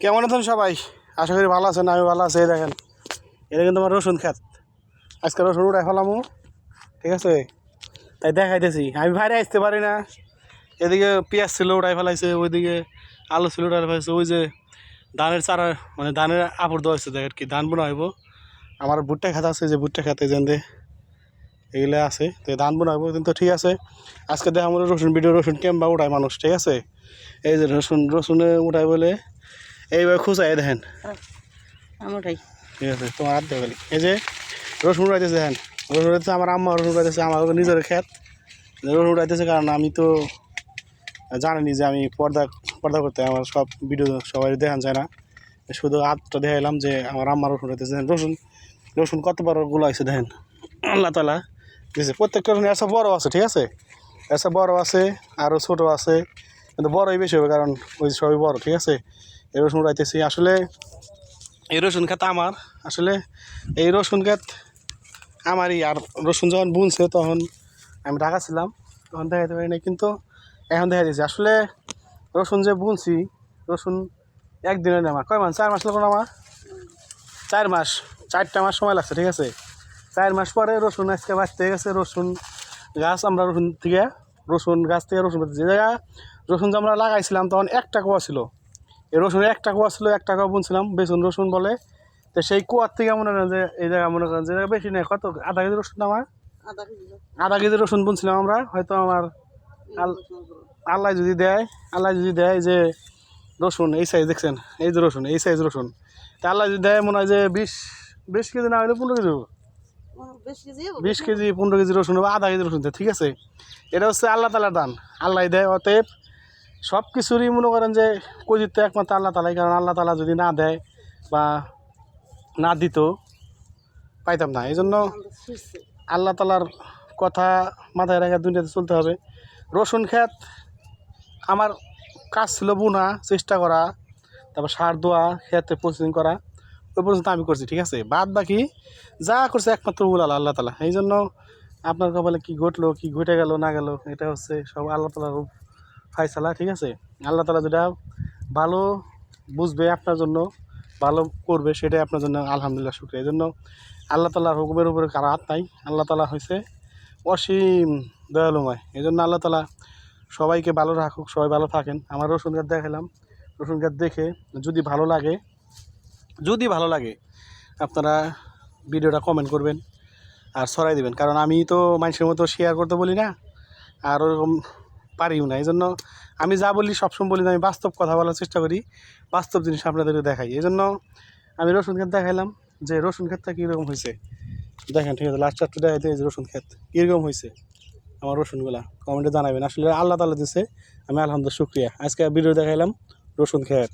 কেমন আছেন সবাই? আশা করি ভালো আছেন, আমি ভালো আছি, এই দেখেন। এটা কিন্তু আমার রসুন খেত আজকে রসুন উঠাই ফেলামো, ঠিক আছে? তাই দেখাইতেছি। আমি বাইরে আসতে পারি না। এদিকে পেঁয়াজ ছিল উঠাই ফেলাইছে, ওইদিকে আলু ছিল উঠাই ফেলাইছে, ওই যে ধানের চারা মানে ধানের আপড় দেওয়া হয়েছে, দেখেন কি, ধান বোনা হইব। আমার ভুট্টা খাত আছে, যে ভুট্টা খাতে যেন এগুলো আছে, তো ধান বোনা হইব, কিন্তু ঠিক আছে। আজকে দেখ আমার রসুন, ভিডিও রসুন কেমবা উঠায় মানুষ, ঠিক আছে? এই যে রসুন, রসুনে উঠাই বলে এইভাবে খুঁজাই দেখেন। ঠিক আছে তোমার হাত গেলি এই যে রসুন উড়াইতেছে দেখেন। রসুন উড়াইতেছে আমার আম্মা রসুন উড়াইতেছে আমার নিজের ক্ষেত রসুন উড়াইতেছে কারণ আমি তো জানিনি যে আমি পর্দা পর্দা করতে আমার সব ভিডিও সবাই দেখান যায় না। শুধু হাতটা দেখাইলাম যে আমার আম্মা রসুন উড়াইতেছে। রসুন রসুন কত বড়গুলো আছে দেখেন। আল্লাহ তালা দিয়েছে প্রত্যেকটা রসুন এসব বড় আছে ঠিক আছে? এসব বড় আছে আরও ছোটো আছে কিন্তু বড়ই বেশি হবে কারণ ওই সবই বড় ঠিক আছে? এই রসুন উড়াইতেছি। আসলে এই রসুন ক্ষেত আমার। আসলে এই রসুন খেত আমারই। আর রসুন যখন বুনছে তখন আমি ঢাকা ছিলাম, তখন দেখাতে পারি না কিন্তু এখন দেখা দিয়েছি। আসলে রসুন যে বুনছি, রসুন একদিনে নেই আমার কয় মাস? চার মাস লাগল আমার চার মাস। চারটা মাস সময় লাগছে, ঠিক আছে? চার মাস পরে রসুন আজকে বাঁচতে গেছে। রসুন গাছ আমরা রসুন থেকে, রসুন গাছ থেকে রসুন যে জায়গা রসুন যে আমরা লাগাইছিলাম তখন একটা কুয়া ছিল। এই রসুনের একটা কুয়া ছিল এক টাকা বুনছিলাম বেসন রসুন বলে। তো সেই কুয়ার থেকে মনে করেন যে এই জায়গা মনে করেন যে জায়গা বেশি নেই। কত? আধা কেজি রসুন আমার? আধা কেজি রসুন। বুনছিলাম আমরা। হয়তো আমার আল- আল্লাহ যদি দেয় আল্লাহ যদি দেয় যে রসুন এই সাইজ দেখছেন? এই যে রসুন এই সাইজ রসুন। তা আল্লাহ যদি দেয় মনে হয় যে বিশ বিশ কেজি না হলে পনেরো কেজি হবে। বেশ কেজি পনেরো কেজি রসুন হবে আধা কেজি রসুন ঠিক আছে? এটা হচ্ছে আল্লাহ তালার দান। আল্লাহ দেয় অতএব সব কিছুরই মনে করেন যে কজিত একমাত্র আল্লাহ তালাই, কারণ আল্লাহ তালা যদি না দেয় বা না দিত, পাইতাম না। এই জন্য আল্লাহ তালার কথা মাথায় রেখে দুনিয়াতে চলতে হবে। রসুন ক্ষেত আমার কাজ ছিল বোনা, চেষ্টা করা, তারপর সার দেওয়া ক্ষেতে প্রসেসিং করা, ওই পর্যন্ত আমি করছি, ঠিক আছে? বাদ বাকি যা করছে একমাত্র বলে আল্লাহ আল্লাহ তালা। এই জন্য আপনার কপালে কী ঘটলো, কী ঘটে গেল, না গেল, এটা হচ্ছে সব আল্লাহ তালার ফাইসালা, ঠিক আছে? আল্লাহ তালা যেটা ভালো বুঝবে আপনার জন্য, ভালো করবে সেটাই আপনার জন্য আলহামদুলিল্লাহ শুক্রিয়া। এই জন্য আল্লাহ তালার হুকুমের উপরে কারও হাত নাই। আল্লাহ তালা হয়েছে অসীম দয়ালুময় এই জন্য আল্লাহ তালা সবাইকে ভালো রাখুক, সবাই ভালো থাকেন। আমার রসুন গাছ দেখালাম রসুন গাছ দেখে যদি ভালো লাগে, যদি ভালো লাগে, আপনারা ভিডিওটা কমেন্ট করবেন আর সরাই দেবেন। কারণ আমি তো মানুষের মতো শেয়ার করতে বলি না। আর ওরকম পারিও না। এই জন্য আমি যা বলি সবসময় বলি না, আমি বাস্তব কথা বলার চেষ্টা করি, বাস্তব জিনিস আপনাদেরকে দেখাই। এই জন্য আমি রসুন ক্ষেত দেখাইলাম যে রসুন ক্ষেতটা কীরকম হয়েছে দেখেন, ঠিক আছে লাস্ট চারটে দেখাইতে এই যে রসুন ক্ষেত, কীরকম হয়েছে আমার রসুনগুলা কমেন্টে জানাবেন। আসলে আল্লাহ তালা দিছে, আমি আলহামদুলিল্লাহ, শুক্রিয়া। আজকে ভিডিও দেখাইলাম রসুন ক্ষেত।